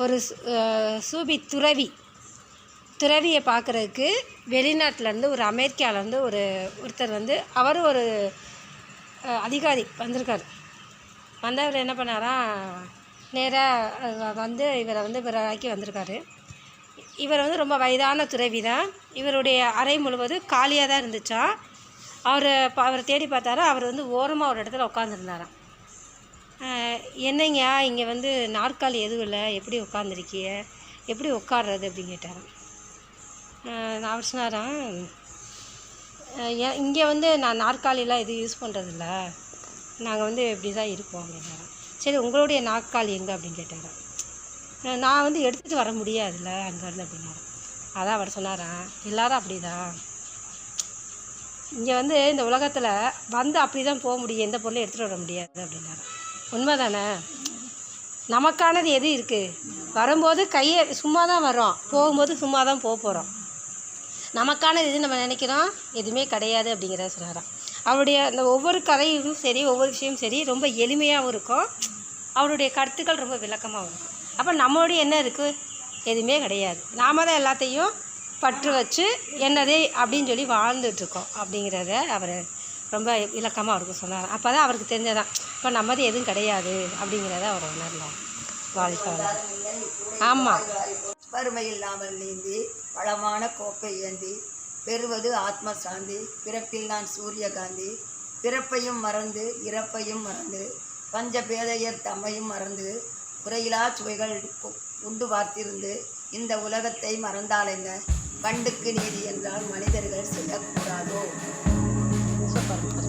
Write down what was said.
ஒரு சூபி துறவி. துறவியை பார்க்குறதுக்கு வெளிநாட்டிலேருந்து ஒரு அமெரிக்காவிலேருந்து ஒரு ஒருத்தர் வந்து அவரும் ஒரு அதிகாரி வந்திருக்கார். வந்தவர் என்ன பண்ணாராம் நேராக வந்து இவரை வந்து இவராக்கி வந்திருக்காரு. இவர் வந்து ரொம்ப வயதான துறவி தான். இவருடைய அறை முழுவதும் காலியாக தான் இருந்துச்சாம். அவர் அவரை தேடி பார்த்தாரா அவர் வந்து ஓரமாக ஒரு இடத்துல உட்காந்துருந்தாராம் என்னங்க? இங்கே வந்து நாற்காலி எதுவும் இல்லை. எப்படி உட்காந்துருக்கிய எப்படி உட்காடுறது அப்படின்னு கேட்டாரான் நான் அவர் சொன்னாராம் இங்கே வந்து நான் நாற்காலிலாம் எதுவும் யூஸ் பண்ணுறதில்ல நாங்கள் வந்து இப்படி தான் இருப்போம் அப்படின்னாரான் சரி உங்களுடைய நாற்காலி எங்கே அப்படின்னு கேட்டாரான் நான் வந்து எடுத்துகிட்டு வர முடியாதுல்ல அங்கேருந்து அப்படின்னாரான் அதான் அவர் சொன்னாரான் எல்லாரும் அப்படி தான் இங்கே வந்து இந்த உலகத்தில் வந்து அப்படி தான் போக முடியும். எந்த பொருளையும் எடுத்துகிட்டு வர முடியாது அப்படின்னாரான் உண்மை தானே நமக்கானது எது இருக்குது வரும்போது கையை சும்மா தான் வரோம் போகும்போது சும்மா தான் போக போகிறோம் நமக்கானது எது நம்ம நினைக்கிறோம்? எதுவுமே கிடையாது அப்படிங்கிறத சொல்கிறாராம் அவருடைய அந்த ஒவ்வொரு கதையும் சரி ஒவ்வொரு விஷயமும் சரி ரொம்ப எளிமையாகவும் இருக்கும். அவருடைய கருத்துக்கள் ரொம்ப விளக்கமாகவும் இருக்கும். அப்போ நம்மளுடைய என்ன இருக்குது எதுவுமே கிடையாது. நாம தான் எல்லாத்தையும் பற்று வச்சு என்னதே அப்படின்னு சொல்லி வாழ்ந்துட்டுருக்கோம் அப்படிங்கிறத அவர் ரொம்ப இலக்கமாக அவருக்கு சொன்னார். அப்போ தான் அவருக்கு தெரிஞ்சதான் இப்போ நம்மது எதுவும் கிடையாது அப்படிங்கிறத அவர் உணரலாம் வாழ்க்கை ஆமாம் வறுமை இல்லாமல் நீந்தி வளமான கோப்பை ஏந்தி பெறுவது ஆத்ம சாந்தி பிறப்பில் நான் சூரியகாந்தி பிறப்பையும் மறந்து இறப்பையும் மறந்து பஞ்ச பேதையர் தம்மையும் மறந்து குறையிலா சுவைகள் உண்டு பார்த்திருந்து இந்த உலகத்தை மறந்தால் என்ன? நீதி என்றால் மனிதர்கள் செய்யக்கூடாதோ sa parma.